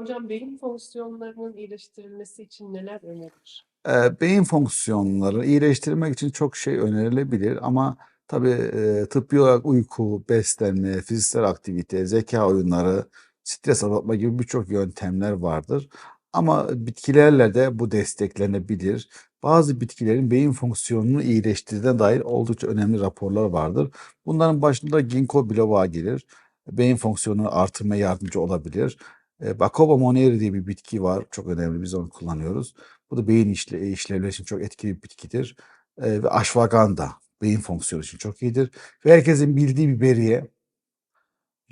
Hocam beyin fonksiyonlarının iyileştirilmesi için neler önerilir? Eee, beyin fonksiyonları iyileştirmek için çok şey önerilebilir ama tabii, eee, tıbbi olarak uyku, beslenme, fiziksel aktivite, zeka oyunları, stres azaltma gibi birçok yöntemler vardır. Ama bitkilerle de bu desteklenebilir. Bazı bitkilerin beyin fonksiyonunu iyileştirdiğine dair oldukça önemli raporlar vardır. Bunların başında ginkgo biloba gelir. Beyin fonksiyonunu artırmaya yardımcı olabilir. Eee, Bacopa monnieri diye bir bitki var. Çok önemli. Biz onu kullanıyoruz. Bu da beyin işle işlevleri için çok etkili bir bitkidir. Eee, ve ashwagandha beyin fonksiyonu için çok iyidir. Ve herkesin bildiği bir beriye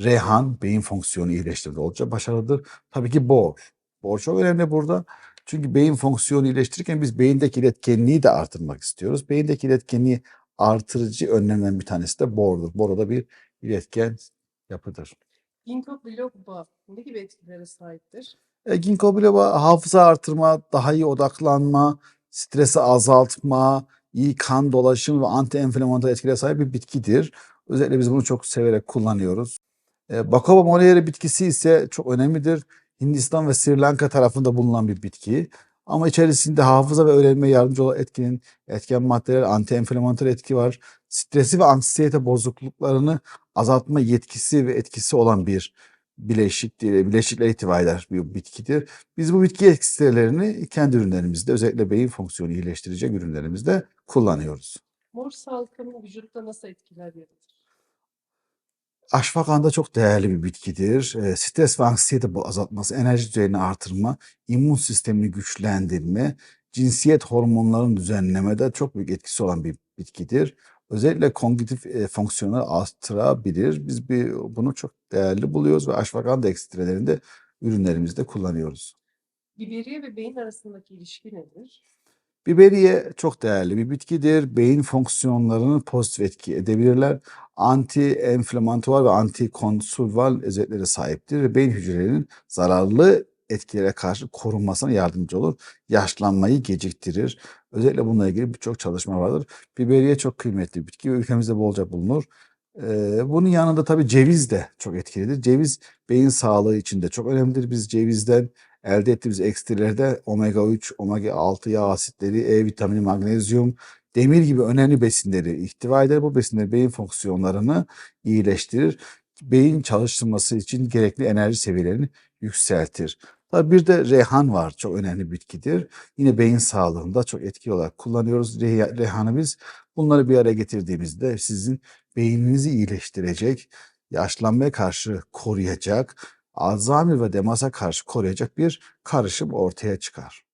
reyhan beyin fonksiyonu iyileştirmede oldukça başarılıdır. Tabii ki bor. Bor çok önemli burada. Çünkü beyin fonksiyonu iyileştirirken biz beyindeki iletkenliği de artırmak istiyoruz. Beyindeki iletkenliği artırıcı önlemden bir tanesi de bordur. Bor da bir iletken yapıdır. Ginkgo biloba ne gibi etkilere sahiptir? E, ginkgo biloba hafıza artırma, daha iyi odaklanma, stresi azaltma, iyi kan dolaşımı ve anti-enflamatuar etkilere sahip bir bitkidir. Özellikle biz bunu çok severek kullanıyoruz. E, Bacopa monnieri bitkisi ise çok önemlidir. Hindistan ve Sri Lanka tarafında bulunan bir bitki. Ama içerisinde hafıza ve öğrenmeye yardımcı olan etkinin etken maddeler, anti-enflamatuar etki var. Stresi ve anksiyete bozukluklarını azaltma yetkisi ve etkisi olan bir bileşik bileşikle ihtiva eder bir bitkidir. Biz bu bitki ekstrelerini kendi ürünlerimizde özellikle beyin fonksiyonu iyileştirecek ürünlerimizde kullanıyoruz. Mor salkım vücutta nasıl etkiler yaratır? Ashwagandha çok değerli bir bitkidir. Eee, stres ve anksiyete bu azaltması, enerji düzeyini artırma, immün sistemini güçlendirme, cinsiyet hormonlarını düzenlemede çok büyük etkisi olan bir bitkidir. Özellikle kognitif, eee, fonksiyonu artırabilir. Biz bir bunu çok değerli buluyoruz ve ashwagandha ekstrelerini de ürünlerimizde kullanıyoruz. Biberiye ve beyin arasındaki ilişki nedir? Biberiye çok değerli bir bitkidir. Beyin fonksiyonlarını pozitif etki edebilirler. Anti-enflamatuar ve antikonsulval özelliklere sahiptir ve beyin hücrelerinin zararlı etkilere karşı korunmasına yardımcı olur. Yaşlanmayı geciktirir. Özellikle bununla ilgili birçok çalışma vardır. Biberiye çok kıymetli bir bitki ve ülkemizde bolca bulunur. Bunun yanında tabii ceviz de çok etkilidir. Ceviz beyin sağlığı için de çok önemlidir. Biz cevizden elde ettiğimiz ekstrilerde omega 3, omega 6 yağ asitleri, E vitamini, magnezyum, demir gibi önemli besinleri ihtiva eder. Bu besinler beyin fonksiyonlarını iyileştirir. Beyin çalıştırması için gerekli enerji seviyelerini yükseltir. Tabii bir de reyhan var. Çok önemli bitkidir. Yine beyin sağlığında çok etkili olarak kullanıyoruz. Rey- Reyhanı biz bunları bir araya getirdiğimizde sizin beyninizi iyileştirecek, yaşlanmaya karşı koruyacak, Alzheimer ve demasa karşı koruyacak bir karışım ortaya çıkar.